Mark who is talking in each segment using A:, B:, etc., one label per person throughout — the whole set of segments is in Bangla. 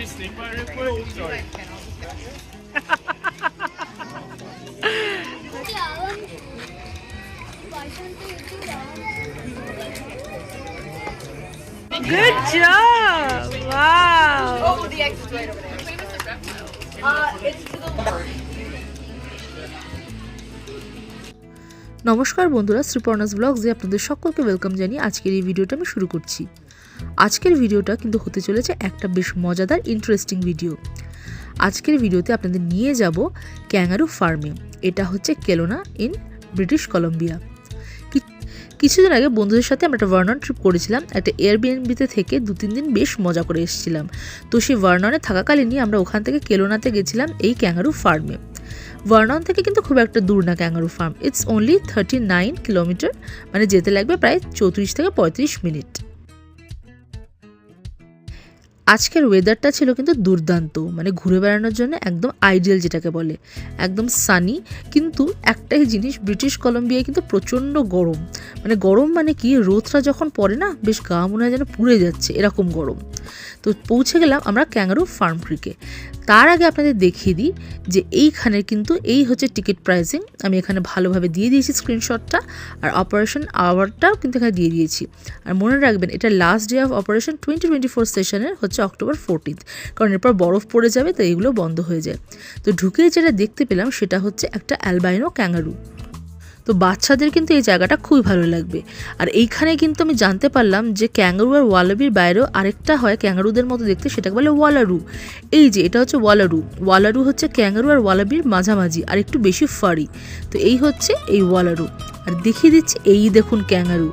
A: Missing my report. Sorry.
B: Good job! Wow!
C: Oh, the exit's right over there. Uh, it's to the left.
B: নমস্কার বন্ধুরা শ্রীপর্ণাস ব্লগসে আপনাদের সকলকে ওয়েলকাম জানিয়ে আজকের এই ভিডিওটা আমি শুরু করছি আজকের ভিডিওটা কিন্তু হতে চলেছে একটা বেশ মজাদার ইন্টারেস্টিং ভিডিও আজকের ভিডিওতে আপনাদের নিয়ে যাব ক্যাঙ্গারু ফার্মে। এটা হচ্ছে কেলোনা ইন ব্রিটিশ কলম্বিয়া। কিছুদিন আগে বন্ধুদের সাথে আমরা একটা ভার্নন ট্রিপ করেছিলাম, একটা এয়ারবিএনবিতে থেকে দু তিন দিন বেশ মজা করে এসেছিলাম। তো সেই ভার্ননে থাকাকালীনই আমরা ওখান থেকে কেলোনাতে গেছিলাম এই ক্যাঙ্গারু ফার্মে। ভার্নন থেকে কিন্তু খুব একটা দূর না kangaroo farm. It's only thirty nine kilometre মানে যেতে লাগবে প্রায় চৌত্রিশ থেকে পঁয়ত্রিশ মিনিট। আজকের ওয়েদারটা ছিল কিন্তু দুর্দান্ত। মানে ঘুরে বেড়ানোর জন্য একদম আইডিয়াল যেটাকে বলে। একদম সানি কিন্তু একটাই জিনিস ব্রিটিশ কলম্বিয়ায় কিন্তু প্রচণ্ড গরম। মানে গরম মানে কি? রোদটা যখন পড়ে না, বেশ গা মনে হয় যেন পুড়ে যাচ্ছে, এরকম গরম। তো পৌঁছে গেলাম আমরা ক্যাঙ্গারু ফার্ম ক্রিকে তার আগে আপনাদের দেখিয়ে দিই যে এইখানে কিন্তু এই হচ্ছে টিকিট প্রাইসিং আমি এখানে ভালোভাবে দিয়ে দিয়েছি স্ক্রিনশটটা আর অপারেশন আওয়ারটাও কিন্তু এখানে দিয়ে দিয়েছি। আর মনে রাখবেন, এটা last day of operation twenty twenty four সেশনের হচ্ছে অক্টোবর ফোরটিন্থ কারণ এরপর বরফ পড়ে যাবে তো এইগুলো বন্ধ হয়ে যায়। তো ঢুকেই যেটা দেখতে পেলাম, সেটা হচ্ছে একটা অ্যালবাইনো ক্যাঙ্গারু তো বাচ্চাদের কিন্তু এই জায়গাটা খুবই ভালো লাগবে। আর এইখানে কিন্তু আমি জানতে পারলাম যে ক্যাঙ্গারু আর ওয়ালাবির বাইরেও আরেকটা হয় ক্যাঙ্গারুদের মতো দেখতে, সেটাকে বলে ওয়ালারু এই যে, এটা হচ্ছে ওয়ালারু ওয়ালারু হচ্ছে ক্যাঙ্গারু আর ওয়ালাবির মাঝামাঝি, আর একটু বেশি ফারি তো এই হচ্ছে এই ওয়ালারু আর দেখিয়ে দিচ্ছি এই দেখুন ক্যাঙ্গারু।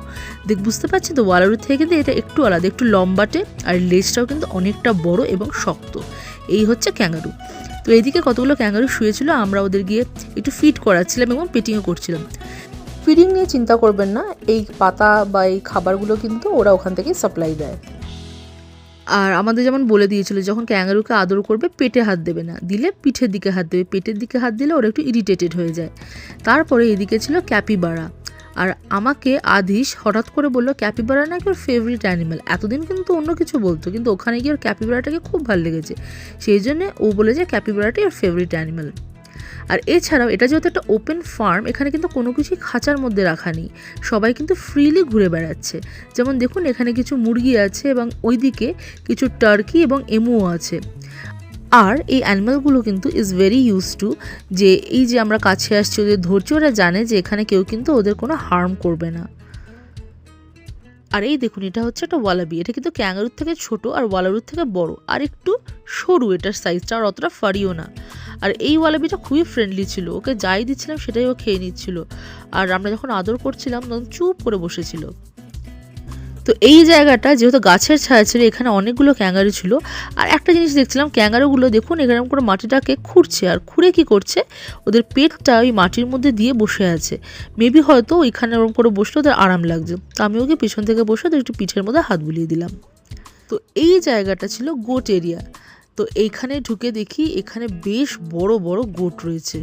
B: দেখ, বুঝতে পারছি তো, ওয়ালারু থেকে কিন্তু এটা একটু আলাদা, একটু লম্বাটে, আর লেজটাও কিন্তু অনেকটা বড় এবং শক্ত। এই হচ্ছে ক্যাঙ্গারু। তো এইদিকে কতগুলো ক্যাঙ্গারু শুয়েছিল, আমরা ওদের গিয়ে একটু ফিট করাচ্ছিলাম এবং পেটিংও করছিলাম। ফিডিং নিয়ে চিন্তা করবেন না, এই পাতা বা এই খাবারগুলো কিন্তু ওরা ওখান থেকেই সাপ্লাই দেয়। আর আমাদের যেমন বলে দিয়েছিল, যখন ক্যাঙ্গারুকে আদর করবে, পেটে হাত দেবে না। দিলে পিঠের দিকে হাত দেবে, পেটের দিকে হাত দিলে ওরা একটু ইরিটেটেড হয়ে যায়। তারপরে এদিকে ছিল ক্যাপিবারা। আর আমাকে আদিশ হঠাৎ করে বলল, ক্যাপিবারা নাকি ওর ফেভারিট অ্যানিমেল এতদিন কিন্তু অন্য কিছু বলতো, কিন্তু ওখানে গিয়ে ওর ক্যাপিবারাটাকে খুব ভালো লেগেছে। সেই জন্যে ও বলে যে ক্যাপিবারাটাই ওর ফেভারিট অ্যানিমেল আর এছাড়াও এটা যেহেতু একটা ওপেন ফার্ম এখানে কিন্তু কোনো কিছুই খাঁচার মধ্যে রাখা নেই। সবাই কিন্তু ফ্রিলি ঘুরে বেড়াচ্ছে। যেমন দেখুন, এখানে কিছু মুরগি আছে এবং ওইদিকে কিছু টার্কি এবং এমুও আছে। আর এই অ্যানিমালগুলো কিন্তু ইজ ভেরি ইউজ টু যে এই যে আমরা কাছে আসছি, ওদের ধৈর্য ওরা জানে যে এখানে কেউ কিন্তু ওদের কোনো হার্ম করবে না। আর এই দেখুন, এটা হচ্ছে একটা ওয়ালাবি এটা কিন্তু ক্যাঙ্গারুর থেকে ছোট আর ওয়ালারুর থেকে বড়। আর একটু সরু, এটার সাইজটা আর অতটা ফারিও না। আর এই ওয়ালাবিটা খুবই ফ্রেন্ডলি ছিল। ওকে যাই দিচ্ছিলাম সেটাই ও খেয়ে নিচ্ছিল। আর আমরা যখন আদর করছিলাম, তখন চুপ করে বসেছিল। তো এই জায়গাটা যেহেতু গাছের ছায়া ছিল, এখানে অনেকগুলো ক্যাঙ্গারু ছিল। আর একটা জিনিস দেখছিলাম, ক্যাঙ্গারুগুলো দেখুন এখানে করে মাটিটাকে খুঁড়ছে। আর খুঁড়ে কি করছে? ওদের পেটটা ওই মাটির মধ্যে দিয়ে বসে আছে। মেবি হয়তো ওইখানে ওরকম করে বসলে ওদের আরাম লাগছে। তো আমি ওকে পিছন থেকে বসে ওদের একটু পিঠের মধ্যে হাত বুলিয়ে দিলাম। তো এই জায়গাটা ছিল গোট এরিয়া তো এইখানে ঢুকে দেখি এখানে বেশ বড় বড় গোট রয়েছে।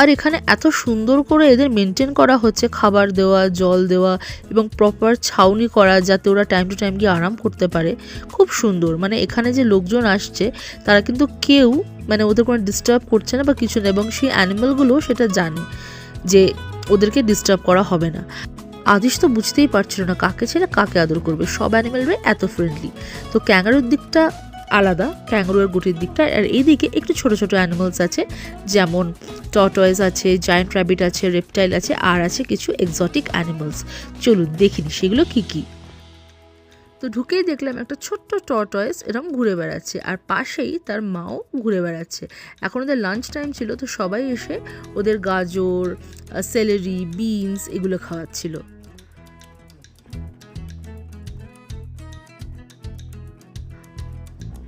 B: আর এখানে এত সুন্দর করে এদের মেনটেন করা হচ্ছে খাবার দেওয়া, জল দেওয়া এবং প্রপার ছাউনি করা যাতে ওরা টাইম টু টাইম গিয়ে আরাম করতে পারে। খুব সুন্দর। মানে এখানে যে লোকজন আসছে, তারা কিন্তু কেউ মানে ওদের কোনো ডিস্টার্ব করছে না বা কিছু না এবং সেই অ্যানিমালগুলো সেটা জানে যে ওদেরকে ডিস্টার্ব করা হবে না। আদিশ তো বুঝতেই পারছিল না কাকে ছেড়ে কাকে আদর করবে। সব অ্যানিমেলরাই এত ফ্রেন্ডলি তো ক্যাঙ্গারুর দিকটা আলাদা। ক্যাঙ্গারু গুটির দিকটা আর এইদিকে একটু ছোট ছোট অ্যানিমালস আছে, যেমন টটয়েস আছে জায়েন্ট র্যাবিট আছে রেপটাইল আছে, আর আছে কিছু এক্সটিক অ্যানিমালস চলুন দেখিনি সেগুলো কি কি। তো ঢুকেই দেখলাম একটা ছোট্ট টর্টয়েস এরকম ঘুরে বেড়াচ্ছে, আর পাশেই তার মাও ঘুরে বেড়াচ্ছে। এখন ওদের লাঞ্চ টাইম ছিল, তো সবাই এসে ওদের গাজর সেলেরি বিনস এগুলো খাওয়াচ্ছিল।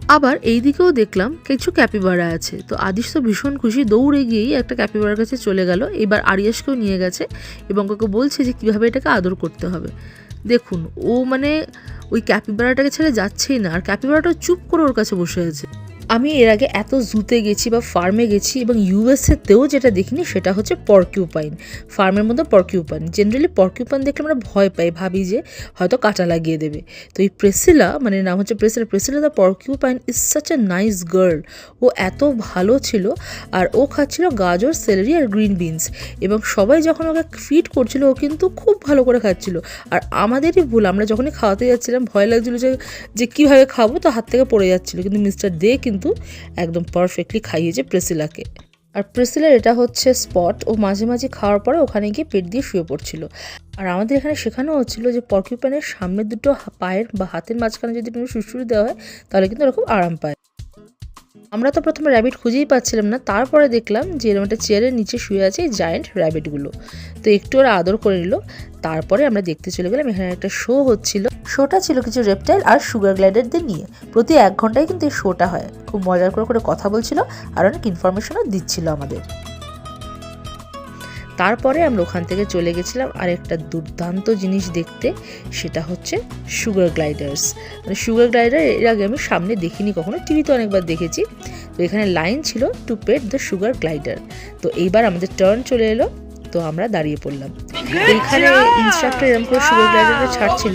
B: আবার এই দিকেও দেখলাম কিছু ক্যাপিবারা আছে। তো আদিশ তো ভীষণ খুশি, দৌড়ে গিয়েই একটা ক্যাপিবারার কাছে চলে গেল। এবার আরিয়াসকেও নিয়ে গেছে এবং ওকে বলছে যে কীভাবে এটাকে আদর করতে হবে। দেখুন, ও মানে ওই ক্যাপিবারাটাকে ছেড়ে যাচ্ছেই না। আর ক্যাপিবারাটা চুপ করে ওর কাছে বসে আছে। আমি এর আগে এত জুতে গেছি বা ফার্মে গেছি এবং ইউএসএতেও যেটা দেখিনি সেটা হচ্ছে পরকিউপাইন ফার্মের মধ্যে পরকিউপাইন জেনারেলি পরকিউপাইন দেখলে আমরা ভয় পাই, ভাবি যে হয়তো কাটা লাগিয়ে দেবে। তো এই প্রেসিলা মানে নাম হচ্ছে Priscilla Priscilla the porcupine is such a nice girl ও এত ভালো ছিল আর ও খাচ্ছিল গাজর সেলারি আর গ্রিন বিনস এবং সবাই যখন ওকে ফিট করছিল, ও কিন্তু খুব ভালো করে খাচ্ছিল। আর আমাদেরই ভুল, আমরা যখনই খাওয়াতে যাচ্ছিলাম, ভয় লাগছিল যে যে কীভাবে খাব, তো হাত থেকে পড়ে যাচ্ছিল। কিন্তু মিস্টার দে কিন্তু একদম পারফেক্টলি খাইয়েছে প্রেসিলাকে আর প্রেসিলার এটা হচ্ছে স্পট ও মাঝে মাঝে খাওয়ার পরে ওখানে গিয়ে পেট দিয়ে শুয়ে পড়ছিল। আর আমাদের এখানে শেখানো হচ্ছিল যে পরকিউপানের সামনে দুটো পায়ের বা হাতের মাঝখানে যদি কোনো সুড়সুড়ি দেওয়া হয়, তাহলে কিন্তু ওরকম আরাম পায়। আমরা তো প্রথমে র্যাবিট খুঁজেই পাচ্ছিলাম না, তারপরে দেখলাম যে এরকম একটা চেয়ারের নিচে শুয়ে আছে এই জায়েন্ট র্যাবিটগুলো তো একটু ওরা আদর করে নিল, তারপরে আমরা দেখতে চলে গেলাম, এখানে একটা শো হচ্ছিল। শোটা ছিল কিছু রেপটাইল আর সুগার গ্লাইডারদের নিয়ে। প্রতি এক ঘন্টায় কিন্তু এই শোটা হয়। খুব মজার করে করে কথা বলছিল আর অনেক ইনফরমেশনও দিচ্ছিল আমাদের। তারপরে আমরা ওখান থেকে চলে গেছিলাম আর একটা দুর্দান্ত জিনিস দেখতে, সেটা হচ্ছে সুগার গ্লাইডার্স মানে সুগার গ্লাইডার এর আগে আমি সামনে দেখিনি কখনো টিভিতে অনেকবার দেখেছি। তো এখানে লাইন ছিল to pet the sugar glider তো এইবার আমাদের টার্ন চলে এলো। তো আমরা দাঁড়িয়ে পড়লাম। তো এখানে ইনস্ট্রাক্টর এরকম করে সুগার গ্লাইডারটা ছাড়ছিল।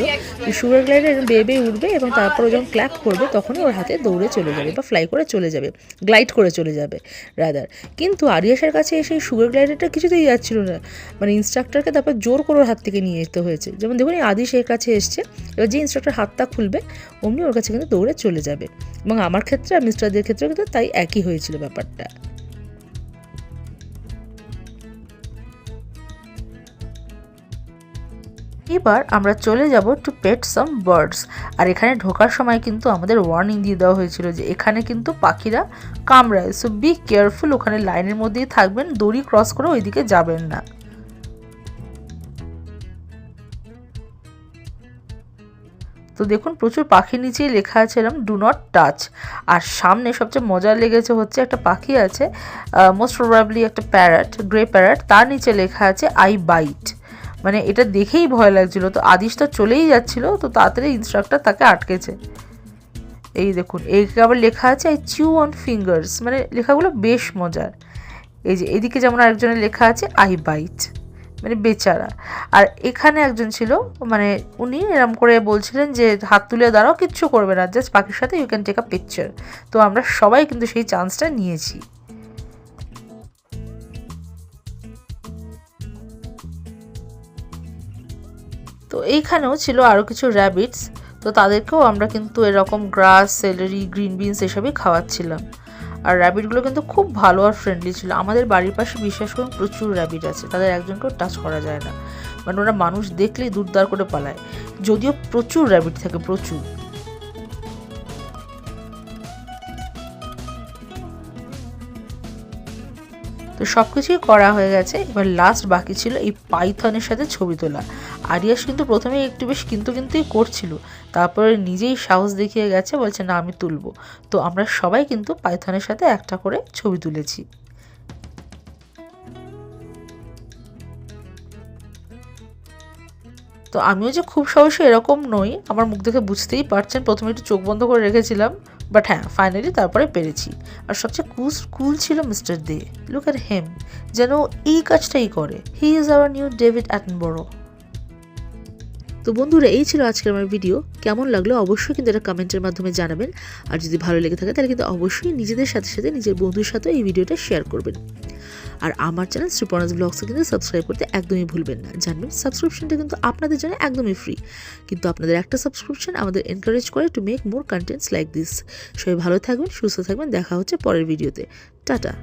B: সুগার গ্লাইডার এরকম বেয়ে বেয়ে উঠবে এবং তারপর যখন ক্ল্যাপ করবে তখনই ওর হাতে দৌড়ে চলে যাবে বা ফ্লাই করে চলে যাবে গ্লাইড করে চলে যাবে রাদার কিন্তু আরিয়াসের কাছে এসে এই সুগার গ্লাইডারটা কিছুতেই যাচ্ছিল না। মানে ইনস্ট্রাক্টরকে তারপর জোর করে ওর হাত থেকে নিয়ে যেতে হয়েছে। যেমন দেখুন এই আদিশ এর কাছে এসছে। এবার যে ইনস্ট্রাক্টর হাতটা খুলবে অমনি ওর কাছে কিন্তু দৌড়ে চলে যাবে। এবং আমার ক্ষেত্রে আর মিস্টারদের ক্ষেত্রে কিন্তু তাই একই হয়েছিল ব্যাপারটা। এবার আমরা চলে যাব টু পেট সাম বার্ডস আর এখানে ঢোকার সময় কিন্তু আমাদের ওয়ার্নিং দিয়ে দেওয়া হয়েছিল যে এখানে কিন্তু পাখিরা কামড়ায়। সো বি কেয়ারফুল ওখানে লাইনের মধ্যেই থাকবেন, দড়ি ক্রস করে ওইদিকে যাবেন না। তো দেখুন, প্রচুর পাখির নিচেই লেখা আছে এরম ডু নট টাচ আর সামনে সবচেয়ে মজার লেগেছে হচ্ছে একটা পাখি আছে মোস্ট প্রবাবলি একটা প্যারাট গ্রে প্যারাট তার নিচে লেখা আছে আই বাইট মানে এটা দেখেই ভয় লাগছিল। তো আদিশটা চলেই যাচ্ছিল, তো তাড়াতাড়ি ইনস্ট্রাক্টর তাকে আটকেছে। এই দেখুন এই আবার লেখা আছে আই চিউ অন ফিঙ্গার্স মানে লেখাগুলো বেশ মজার। এই যে এদিকে যেমন আরেকজনের লেখা আছে আই বাইট মানে বেচারা। আর এখানে একজন ছিল মানে উনি এরম করে বলছিলেন যে, হাত তুলে দাঁড়াও, কিচ্ছু করবে না জাস্ট পাখির সাথে you can take a picture তো আমরা সবাই কিন্তু সেই চান্সটা নিয়েছি। তো এইখানেও ছিল আরও কিছু র্যাবিটস তো তাদেরকেও আমরা কিন্তু এরকম গ্রাস সেলারি গ্রিন বিনস এসবই খাওয়াচ্ছিলাম। আর র্যাবিটগুলো কিন্তু খুব ভালো আর ফ্রেন্ডলি ছিল। আমাদের বাড়ির পাশে বিশ্বাস করুন প্রচুর র্যাবিট আছে, তাদের একজনকেও টাচ করা যায় না। মানে ওরা মানুষ দেখলেই দুরদার করে পালায়। যদিও প্রচুর র্যাবিট থাকে, প্রচুর। তো সব কিছুই করা হয়ে গেছে। এবার লাস্ট বাকি ছিল এই পাইথনের সাথে ছবি তোলা। আরিয়াস কিন্তু প্রথমে একটু বেশ কিন্তু কিন্তুই করছিল। তারপরে নিজেই সাহস দেখিয়ে গেছে, বলছে, না, আমি তুলবো। তো আমরা সবাই কিন্তু পাইথনের সাথে একটা করে ছবি তুলেছি। তো আমিও যে খুব সাহসী এরকম নই, আমার মুখ দেখে বুঝতেই পারছেন, প্রথমে একটু চোখ বন্ধ করে রেখেছিলাম বাট হ্যাঁ ফাইনালি তারপরে পেরেছি। আর সবচেয়ে কুল কুল ছিল mister Dey. Look at him যেন এই কাজটাই করে। He is our new David Attenborough তো বন্ধুরা, এই ছিল আজকের আমার ভিডিও কেমন লাগল অবশ্যই কিন্তু এটা কমেন্টের মাধ্যমে জানাবেন। আর যদি ভালো লেগে থাকে, তাহলে কিন্তু অবশ্যই নিজেদের সাথে সাথে নিজের বন্ধুর সাথেও এই ভিডিওটা শেয়ার করবেন। আর আমার চ্যানেল শ্রীপর্ণাস ব্লগসে কিন্তু সাবস্ক্রাইব করতে একদমই ভুলবেন না। জানবেন সাবস্ক্রিপশনটা কিন্তু আপনাদের জন্য একদমই ফ্রি কিন্তু আপনাদের একটা সাবস্ক্রিপশন আমাদের এনকারেজ করে to make more contents like this সবাই ভালো থাকবেন, সুস্থ থাকবেন। দেখা হচ্ছে পরের ভিডিওতে টাটা।